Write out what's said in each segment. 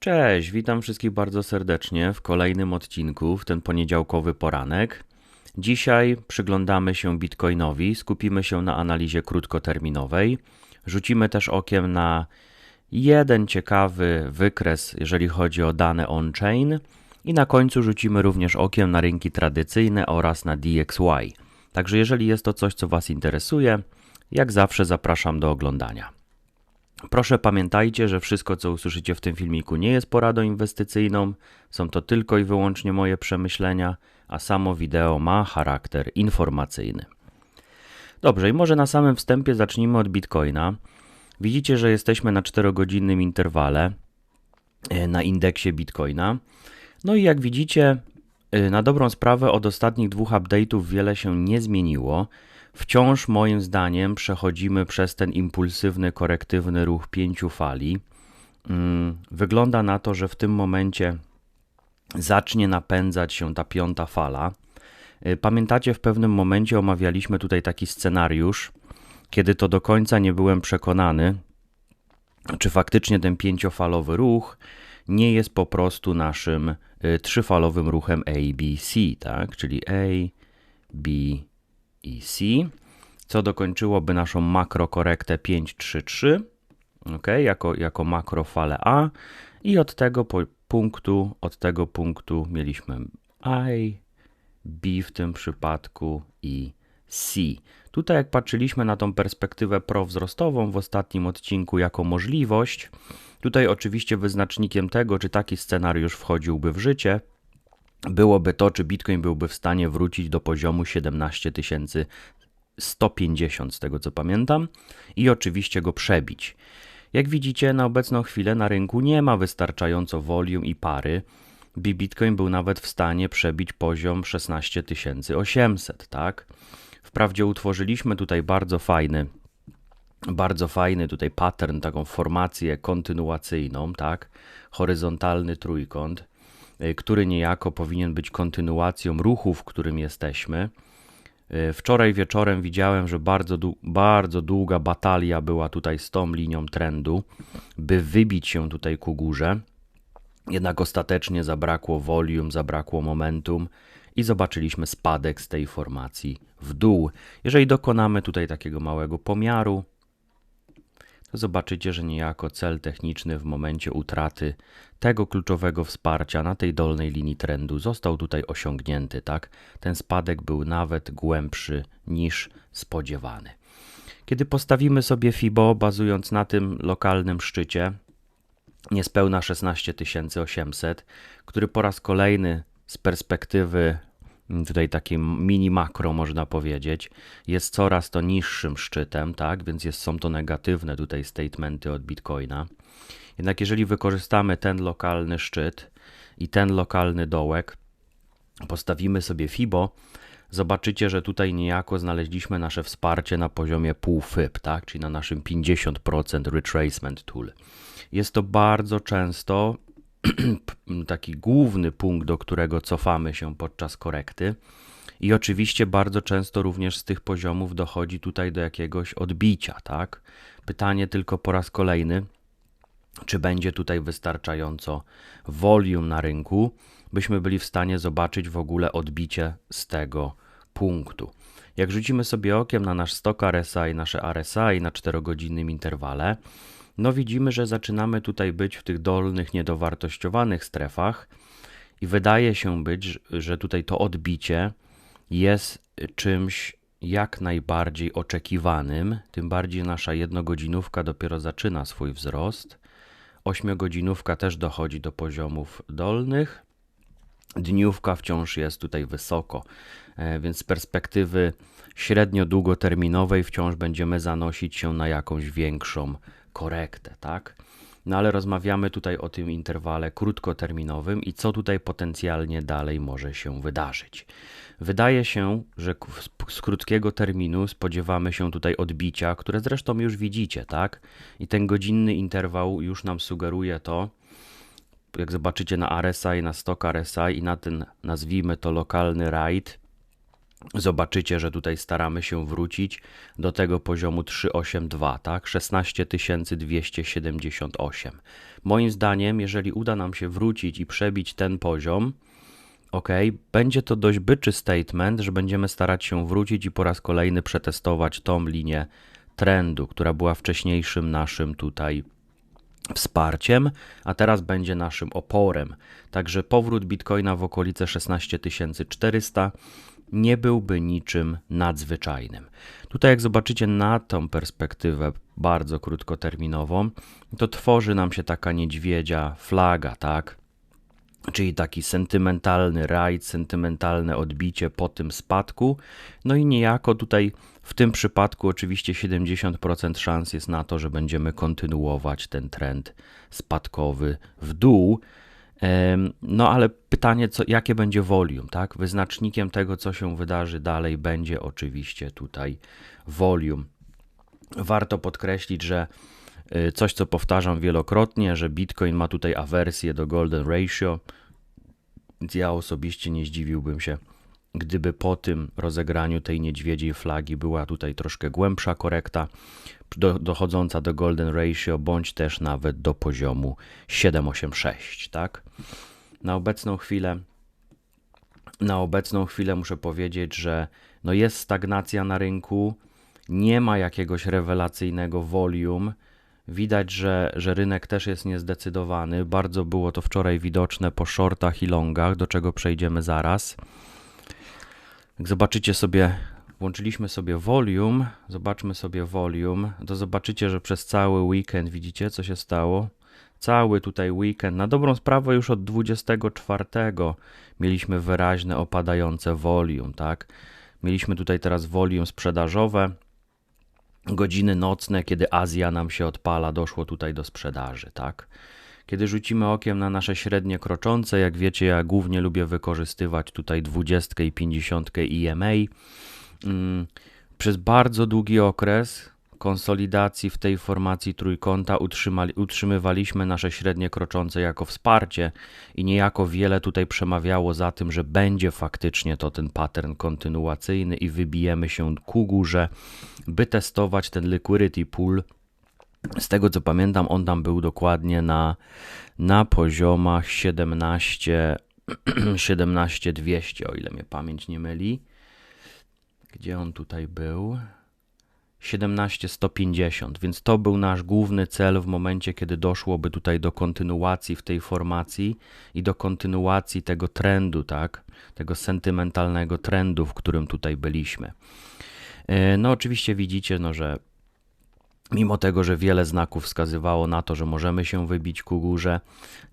Cześć, witam wszystkich bardzo serdecznie w kolejnym odcinku w ten poniedziałkowy poranek. Dzisiaj przyglądamy się Bitcoinowi, skupimy się na analizie krótkoterminowej. Rzucimy też okiem na jeden ciekawy wykres, jeżeli chodzi o dane on-chain. I na końcu rzucimy również okiem na rynki tradycyjne oraz na DXY. Także jeżeli jest to coś, co Was interesuje, jak zawsze zapraszam do oglądania. Proszę pamiętajcie, że wszystko, co usłyszycie w tym filmiku, nie jest poradą inwestycyjną, są to tylko i wyłącznie moje przemyślenia, a samo wideo ma charakter informacyjny. Dobrze, i może na samym wstępie zacznijmy od Bitcoina. Widzicie, że jesteśmy na 4-godzinnym interwale e, na indeksie Bitcoina. No i jak widzicie, e, na dobrą sprawę od ostatnich dwóch update'ów wiele się nie zmieniło. Wciąż moim zdaniem przechodzimy przez ten impulsywny, korektywny ruch pięciu fali. Mm, wygląda na to, że w tym momencie zacznie napędzać się ta piąta fala. Y, pamiętacie, w pewnym momencie omawialiśmy tutaj taki scenariusz, kiedy to do końca nie byłem przekonany, czy faktycznie ten pięciofalowy ruch nie jest po prostu naszym y, trzyfalowym ruchem ABC, tak? Czyli A, B, i C, co dokończyłoby naszą makrokorektę 533, ok, jako, jako makrofalę A i od tego punktu, od tego punktu mieliśmy I, B w tym przypadku i C. Tutaj jak patrzyliśmy na tą perspektywę prowzrostową w ostatnim odcinku jako możliwość, tutaj oczywiście wyznacznikiem tego, czy taki scenariusz wchodziłby w życie, byłoby to, czy Bitcoin byłby w stanie wrócić do poziomu 17 150 z tego co pamiętam i oczywiście go przebić. Jak widzicie, na obecną chwilę na rynku nie ma wystarczająco volume i pary, by Bitcoin był nawet w stanie przebić poziom 16 800, tak? Wprawdzie utworzyliśmy tutaj bardzo fajny, bardzo fajny tutaj pattern, taką formację kontynuacyjną, tak? Horyzontalny trójkąt który niejako powinien być kontynuacją ruchu, w którym jesteśmy. Y, wczoraj wieczorem widziałem, że bardzo, bardzo długa batalia była tutaj z tą linią trendu, by wybić się tutaj ku górze. Jednak ostatecznie zabrakło volume, zabrakło momentum i zobaczyliśmy spadek z tej formacji w dół. Jeżeli dokonamy tutaj takiego małego pomiaru, zobaczycie, że niejako cel techniczny w momencie utraty tego kluczowego wsparcia na tej dolnej linii trendu został tutaj osiągnięty, tak? Ten spadek był nawet głębszy niż spodziewany. Kiedy postawimy sobie FIBO bazując na tym lokalnym szczycie, niespełna 16800, który po raz kolejny z perspektywy tutaj takie mini makro można powiedzieć, jest coraz to niższym szczytem, tak, więc jest, są to negatywne tutaj statementy od Bitcoina. Jednak jeżeli wykorzystamy ten lokalny szczyt i ten lokalny dołek, postawimy sobie FIBO, zobaczycie, że tutaj niejako znaleźliśmy nasze wsparcie na poziomie pół FIB, tak? czyli na naszym 50% retracement tool. Jest to bardzo często taki główny punkt, do którego cofamy się podczas korekty. I oczywiście bardzo często również z tych poziomów dochodzi tutaj do jakiegoś odbicia, tak? Pytanie tylko po raz kolejny, czy będzie tutaj wystarczająco volume na rynku, byśmy byli w stanie zobaczyć w ogóle odbicie z tego punktu. Jak rzucimy sobie okiem na nasz stok RSI, nasze RSI na 4-godzinnym interwale, no widzimy, że zaczynamy tutaj być w tych dolnych, niedowartościowanych strefach i wydaje się być, że tutaj to odbicie jest czymś jak najbardziej oczekiwanym, tym bardziej nasza jednogodzinówka dopiero zaczyna swój wzrost. Ośmiogodzinówka też dochodzi do poziomów dolnych. Dniówka wciąż jest tutaj wysoko, e, więc z perspektywy średnio-długoterminowej wciąż będziemy zanosić się na jakąś większą korektę, tak? No ale rozmawiamy tutaj o tym interwale krótkoterminowym i co tutaj potencjalnie dalej może się wydarzyć. Wydaje się, że z krótkiego terminu spodziewamy się tutaj odbicia, które zresztą już widzicie, tak? I ten godzinny interwał już nam sugeruje to, jak zobaczycie na RSI, na stok RSI i na ten, nazwijmy to lokalny ride, Zobaczycie, że tutaj staramy się wrócić do tego poziomu 382, tak? 16 278. Moim zdaniem, jeżeli uda nam się wrócić i przebić ten poziom, ok, będzie to dość byczy statement, że będziemy starać się wrócić i po raz kolejny przetestować tą linię trendu, która była wcześniejszym naszym tutaj wsparciem, a teraz będzie naszym oporem. Także powrót Bitcoina w okolice 16400 nie byłby niczym nadzwyczajnym. Tutaj, jak zobaczycie na tą perspektywę bardzo krótkoterminową, to tworzy nam się taka niedźwiedzia flaga, tak? Czyli taki sentymentalny rajd, sentymentalne odbicie po tym spadku. No i niejako tutaj w tym przypadku oczywiście 70% szans jest na to, że będziemy kontynuować ten trend spadkowy w dół. No ale pytanie, co, jakie będzie volume, tak? Wyznacznikiem tego, co się wydarzy dalej, będzie oczywiście tutaj volume. Warto podkreślić, że y, coś, co powtarzam wielokrotnie, że Bitcoin ma tutaj awersję do Golden Ratio, ja osobiście nie zdziwiłbym się, gdyby po tym rozegraniu tej niedźwiedziej flagi była tutaj troszkę głębsza korekta, do, dochodząca do golden ratio, bądź też nawet do poziomu 786, tak? Na obecną chwilę na obecną chwilę muszę powiedzieć, że no jest stagnacja na rynku, nie ma jakiegoś rewelacyjnego volume. Widać, że, że rynek też jest niezdecydowany. Bardzo było to wczoraj widoczne po shortach i longach, do czego przejdziemy zaraz. Jak zobaczycie sobie, włączyliśmy sobie volume, zobaczmy sobie volume, to zobaczycie, że przez cały weekend widzicie, co się stało. Cały tutaj weekend, na dobrą sprawę już od 24 mieliśmy wyraźne opadające volume, tak? Mieliśmy tutaj teraz volume sprzedażowe, godziny nocne, kiedy Azja nam się odpala, doszło tutaj do sprzedaży, tak? Kiedy rzucimy okiem na nasze średnie kroczące, jak wiecie, ja głównie lubię wykorzystywać tutaj 20 i 50 EMA. Mm, przez bardzo długi okres konsolidacji w tej formacji trójkąta utrzymywaliśmy nasze średnie kroczące jako wsparcie i niejako wiele tutaj przemawiało za tym, że będzie faktycznie to ten pattern kontynuacyjny i wybijemy się ku górze, by testować ten liquidity pool z tego co pamiętam, on tam był dokładnie na, na poziomach 17, 17200, o ile mnie pamięć nie myli. Gdzie on tutaj był? 17150, więc to był nasz główny cel w momencie, kiedy doszłoby tutaj do kontynuacji w tej formacji i do kontynuacji tego trendu, tak? Tego sentymentalnego trendu, w którym tutaj byliśmy. E, no, oczywiście widzicie, no, że Mimo tego, że wiele znaków wskazywało na to, że możemy się wybić ku górze,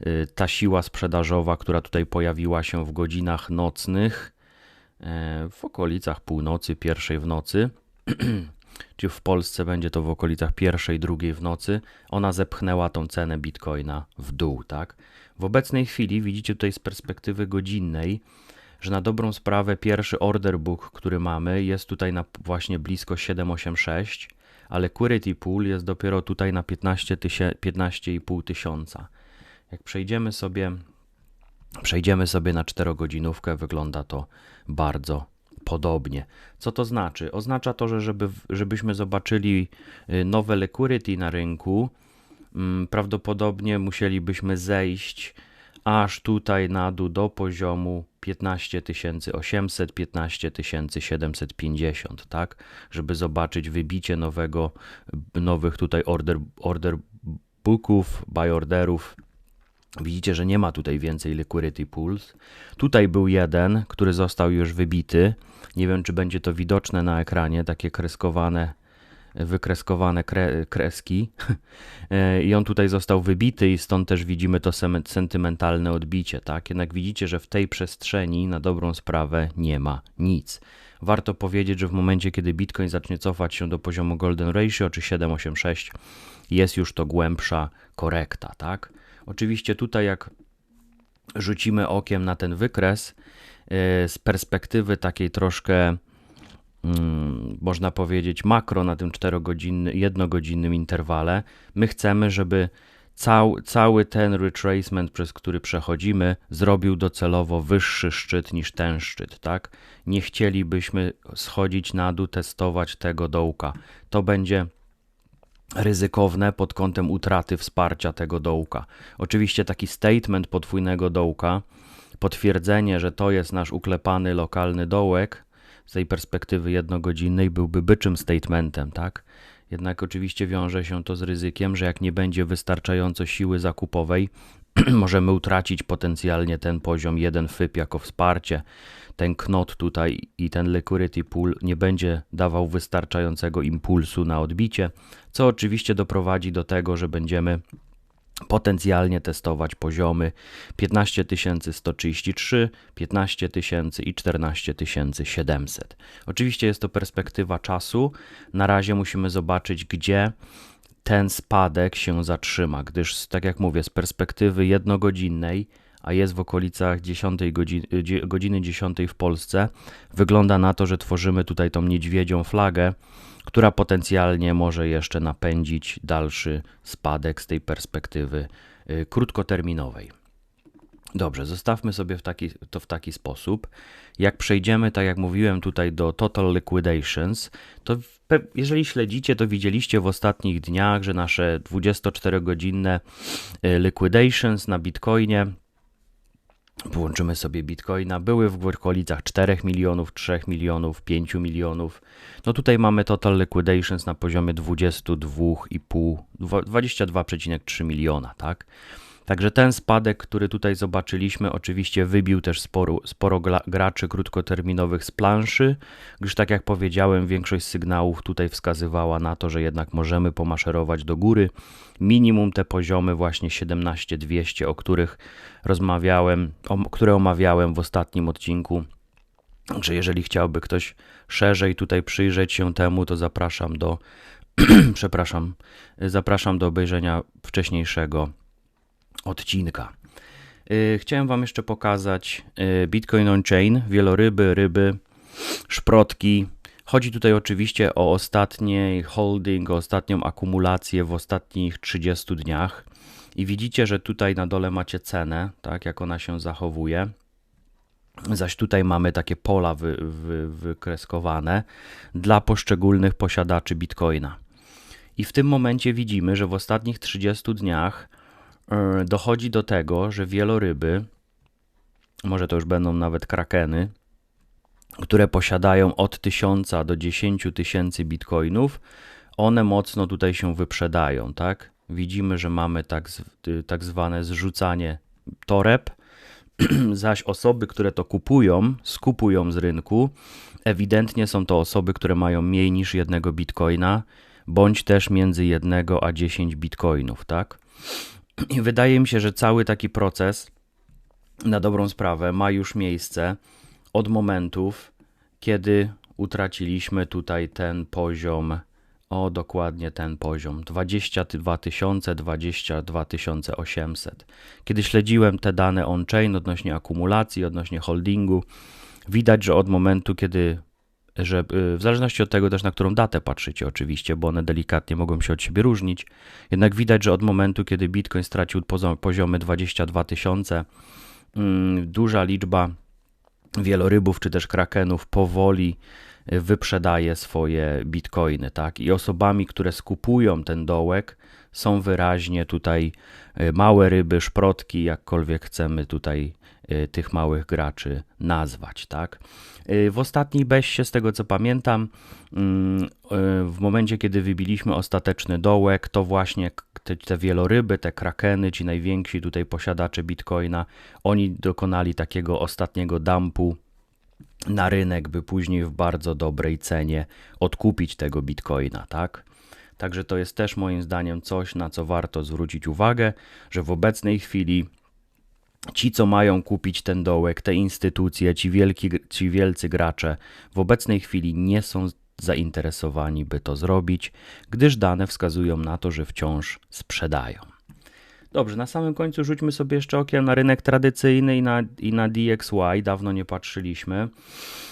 y, ta siła sprzedażowa, która tutaj pojawiła się w godzinach nocnych, e, w okolicach północy, pierwszej w nocy, czy w Polsce będzie to w okolicach pierwszej, drugiej w nocy, ona zepchnęła tą cenę bitcoina w dół, tak? W obecnej chwili widzicie tutaj z perspektywy godzinnej, że na dobrą sprawę pierwszy order book, który mamy, jest tutaj na właśnie blisko 786 ale Query Pool jest dopiero tutaj na 15 15,5 tysiąca. Jak przejdziemy sobie, przejdziemy sobie na 4-godzinówkę, wygląda to bardzo podobnie. Co to znaczy? Oznacza to, że żeby, żebyśmy zobaczyli y, nowe liquidity na rynku, mm, prawdopodobnie musielibyśmy zejść aż tutaj na dół do poziomu 15 800, 15 750, tak? Żeby zobaczyć wybicie nowego, nowych tutaj order, order booków, buy orderów. Widzicie, że nie ma tutaj więcej liquidity pools. Tutaj był jeden, który został już wybity. Nie wiem, czy będzie to widoczne na ekranie, takie kreskowane wykreskowane kre, kreski e, i on tutaj został wybity i stąd też widzimy to sentymentalne odbicie, tak? Jednak widzicie, że w tej przestrzeni na dobrą sprawę nie ma nic. Warto powiedzieć, że w momencie, kiedy Bitcoin zacznie cofać się do poziomu Golden Ratio czy 786, jest już to głębsza korekta, tak? Oczywiście tutaj jak rzucimy okiem na ten wykres e, z perspektywy takiej troszkę można powiedzieć, makro na tym 4-godzinnym, jednogodzinnym interwale. My chcemy, żeby Cał, cały ten retracement, przez który przechodzimy, zrobił docelowo wyższy szczyt niż ten szczyt, tak? Nie chcielibyśmy schodzić na dół, testować tego dołka. To będzie ryzykowne pod kątem utraty wsparcia tego dołka. Oczywiście taki statement podwójnego dołka, potwierdzenie, że to jest nasz uklepany lokalny dołek z tej perspektywy jednogodzinnej byłby byczym statementem, tak? Jednak oczywiście wiąże się to z ryzykiem, że jak nie będzie wystarczająco siły zakupowej, możemy utracić potencjalnie ten poziom 1 FIP jako wsparcie. Ten knot tutaj i ten liquidity pool nie będzie dawał wystarczającego impulsu na odbicie, co oczywiście doprowadzi do tego, że będziemy potencjalnie testować poziomy 15133, 15000 i 14700. Oczywiście jest to perspektywa czasu. Na razie musimy zobaczyć, gdzie ten spadek się zatrzyma, gdyż, tak jak mówię, z perspektywy jednogodzinnej, a jest w okolicach 10 godziny, godziny 10 w Polsce, wygląda na to, że tworzymy tutaj tą niedźwiedzią flagę, która potencjalnie może jeszcze napędzić dalszy spadek z tej perspektywy y, krótkoterminowej. Dobrze, zostawmy sobie w taki, to w taki sposób. Jak przejdziemy, tak jak mówiłem tutaj, do Total Liquidations, to jeżeli śledzicie, to widzieliście w ostatnich dniach, że nasze 24-godzinne y, liquidations na Bitcoinie Połączymy sobie bitcoina, były w okolicach 4 milionów, 3 milionów, 5 milionów. No tutaj mamy total liquidations na poziomie 22,5, 22,3 miliona, tak? Także ten spadek, który tutaj zobaczyliśmy, oczywiście wybił też sporo, sporo graczy krótkoterminowych z planszy, gdyż tak jak powiedziałem, większość sygnałów tutaj wskazywała na to, że jednak możemy pomaszerować do góry. Minimum te poziomy właśnie 17200, o których rozmawiałem, o, które omawiałem w ostatnim odcinku. Także jeżeli chciałby ktoś szerzej tutaj przyjrzeć się temu, to zapraszam do przepraszam, zapraszam do obejrzenia wcześniejszego odcinka. Y, chciałem Wam jeszcze pokazać y, Bitcoin on Chain, wieloryby, ryby, szprotki. Chodzi tutaj oczywiście o ostatni holding, o ostatnią akumulację w ostatnich 30 dniach. I widzicie, że tutaj na dole macie cenę, tak jak ona się zachowuje. Zaś tutaj mamy takie pola wy, wy, wykreskowane dla poszczególnych posiadaczy bitcoina. I w tym momencie widzimy, że w ostatnich 30 dniach dochodzi do tego, że wieloryby, może to już będą nawet krakeny, które posiadają od 1000 do 10 tysięcy bitcoinów, one mocno tutaj się wyprzedają, tak? Widzimy, że mamy tak, tak zwane zrzucanie toreb, zaś osoby, które to kupują, skupują z rynku, ewidentnie są to osoby, które mają mniej niż jednego bitcoina, bądź też między jednego a 10 bitcoinów, tak? I wydaje mi się, że cały taki proces na dobrą sprawę ma już miejsce od momentów, kiedy utraciliśmy tutaj ten poziom, o dokładnie ten poziom 22 tysiące, 22 800. Kiedy śledziłem te dane on-chain odnośnie akumulacji, odnośnie holdingu, widać, że od momentu, kiedy że y, w zależności od tego też na którą datę patrzycie oczywiście, bo one delikatnie mogą się od siebie różnić, jednak widać, że od momentu, kiedy Bitcoin stracił poziomy 22 tysiące, mm, duża liczba wielorybów czy też krakenów powoli y, wyprzedaje swoje bitcoiny, tak? I osobami, które skupują ten dołek, są wyraźnie tutaj y, małe ryby, szprotki, jakkolwiek chcemy tutaj tych małych graczy nazwać, tak? Y, w ostatniej beście, z tego co pamiętam, mm, y, w momencie, kiedy wybiliśmy ostateczny dołek, to właśnie te, te wieloryby, te krakeny, ci najwięksi tutaj posiadacze bitcoina, oni dokonali takiego ostatniego dumpu na rynek, by później w bardzo dobrej cenie odkupić tego bitcoina, tak? Także to jest też moim zdaniem coś, na co warto zwrócić uwagę, że w obecnej chwili ci, co mają kupić ten dołek, te instytucje, ci, wielki, ci wielcy gracze w obecnej chwili nie są zainteresowani, by to zrobić, gdyż dane wskazują na to, że wciąż sprzedają. Dobrze, na samym końcu rzućmy sobie jeszcze okiem na rynek tradycyjny i na, i na DXY. Dawno nie patrzyliśmy.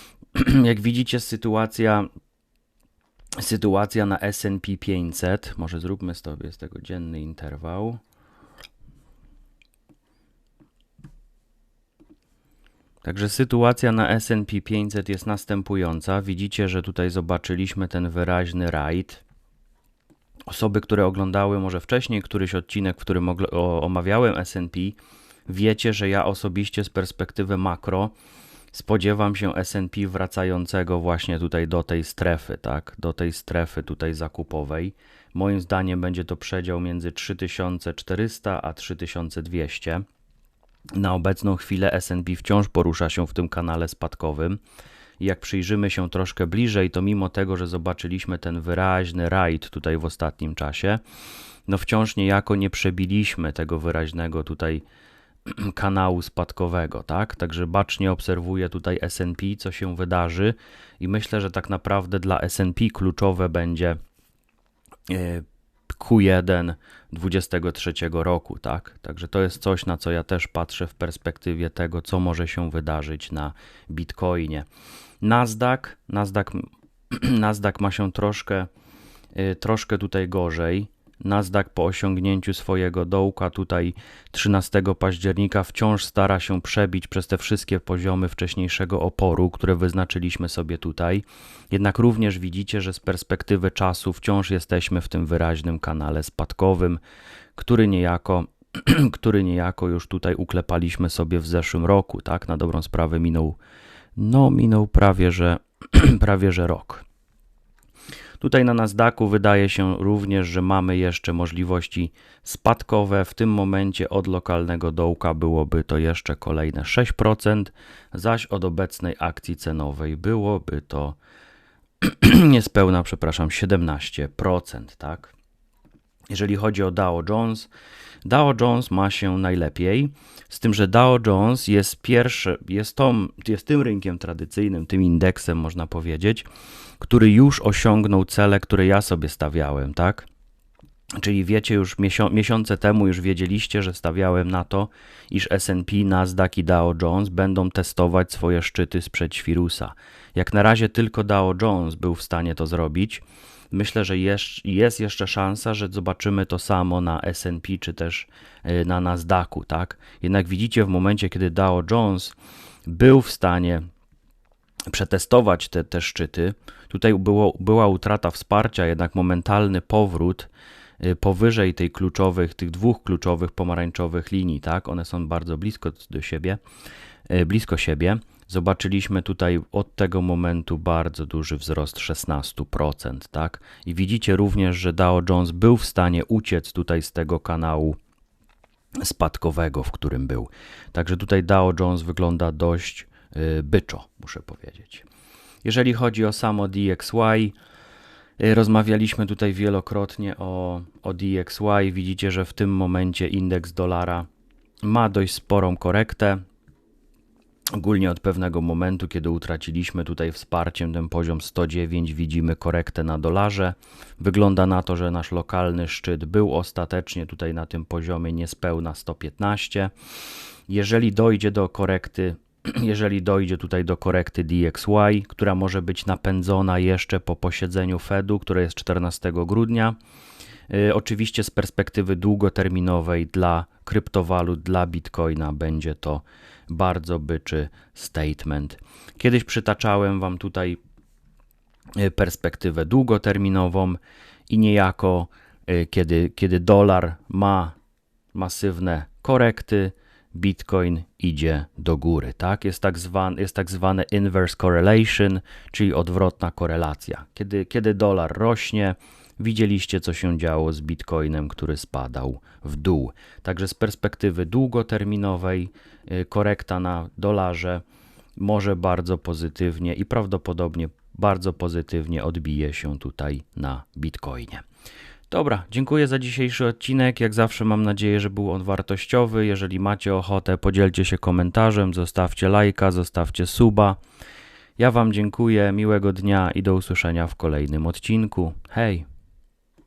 Jak widzicie, sytuacja, sytuacja na SP 500. Może zróbmy sobie z tego dzienny interwał. Także sytuacja na SP 500 jest następująca. Widzicie, że tutaj zobaczyliśmy ten wyraźny rajd. Osoby, które oglądały może wcześniej któryś odcinek, w którym omawiałem SP, wiecie, że ja osobiście z perspektywy makro spodziewam się S&P wracającego właśnie tutaj do tej strefy, tak? Do tej strefy tutaj zakupowej. Moim zdaniem będzie to przedział między 3400 a 3200. Na obecną chwilę S&P wciąż porusza się w tym kanale spadkowym. Jak przyjrzymy się troszkę bliżej, to mimo tego, że zobaczyliśmy ten wyraźny rajd tutaj w ostatnim czasie, no wciąż niejako nie przebiliśmy tego wyraźnego tutaj kanału spadkowego, tak? Także bacznie obserwuję tutaj S&P, co się wydarzy i myślę, że tak naprawdę dla S&P kluczowe będzie e, Q1 2023 roku, tak? Także to jest coś, na co ja też patrzę w perspektywie tego, co może się wydarzyć na Bitcoinie. Nasdaq, Nasdaq, Nasdaq ma się troszkę, y, troszkę tutaj gorzej. Nasdaq po osiągnięciu swojego dołka tutaj 13 października wciąż stara się przebić przez te wszystkie poziomy wcześniejszego oporu, które wyznaczyliśmy sobie tutaj. Jednak również widzicie, że z perspektywy czasu wciąż jesteśmy w tym wyraźnym kanale spadkowym, który niejako który niejako już tutaj uklepaliśmy sobie w zeszłym roku, tak? Na dobrą sprawę minął no minął prawie że prawie że rok. Tutaj na Nasdaqu wydaje się również, że mamy jeszcze możliwości spadkowe. W tym momencie od lokalnego dołka byłoby to jeszcze kolejne 6%, zaś od obecnej akcji cenowej byłoby to niespełna, przepraszam, 17%, tak? Jeżeli chodzi o Dow Jones, Dow Jones ma się najlepiej, z tym, że Dow Jones jest pierwszy, jest, tą, jest tym rynkiem tradycyjnym, tym indeksem, można powiedzieć, który już osiągnął cele, które ja sobie stawiałem, tak? Czyli wiecie, już miesiące temu już wiedzieliście, że stawiałem na to, iż SP, Nasdaq i Dow Jones będą testować swoje szczyty sprzed świrusa. Jak na razie tylko Dow Jones był w stanie to zrobić. Myślę, że jest jeszcze szansa, że zobaczymy to samo na S&P czy też y, na Nasdaqu, tak? Jednak widzicie w momencie, kiedy Dow Jones był w stanie przetestować te, te szczyty, tutaj było, była utrata wsparcia, jednak momentalny powrót y, powyżej tej kluczowych, tych dwóch kluczowych pomarańczowych linii, tak? One są bardzo blisko do siebie, y, blisko siebie zobaczyliśmy tutaj od tego momentu bardzo duży wzrost 16%, tak? I widzicie również, że Dow Jones był w stanie uciec tutaj z tego kanału spadkowego, w którym był. Także tutaj Dow Jones wygląda dość byczo, muszę powiedzieć. Jeżeli chodzi o samo DXY, yy, rozmawialiśmy tutaj wielokrotnie o, o DXY. Widzicie, że w tym momencie indeks dolara ma dość sporą korektę. Ogólnie od pewnego momentu, kiedy utraciliśmy tutaj wsparciem ten poziom 109, widzimy korektę na dolarze. Wygląda na to, że nasz lokalny szczyt był ostatecznie tutaj na tym poziomie niespełna 115. Jeżeli dojdzie do korekty, jeżeli dojdzie tutaj do korekty DXY, która może być napędzona jeszcze po posiedzeniu Fedu, które jest 14 grudnia, yy, oczywiście z perspektywy długoterminowej dla kryptowalut, dla Bitcoina będzie to bardzo byczy statement. Kiedyś przytaczałem Wam tutaj e, perspektywę długoterminową i niejako e, kiedy, kiedy dolar ma masywne korekty, Bitcoin idzie do góry. Tak? Jest, tak zwany, jest tak zwane inverse correlation, czyli odwrotna korelacja. Kiedy, kiedy dolar rośnie, Widzieliście, co się działo z Bitcoinem, który spadał w dół. Także z perspektywy długoterminowej, y, korekta na dolarze może bardzo pozytywnie i prawdopodobnie bardzo pozytywnie odbije się tutaj na Bitcoinie. Dobra, dziękuję za dzisiejszy odcinek. Jak zawsze mam nadzieję, że był on wartościowy. Jeżeli macie ochotę, podzielcie się komentarzem, zostawcie lajka, zostawcie suba. Ja Wam dziękuję, miłego dnia i do usłyszenia w kolejnym odcinku. Hej!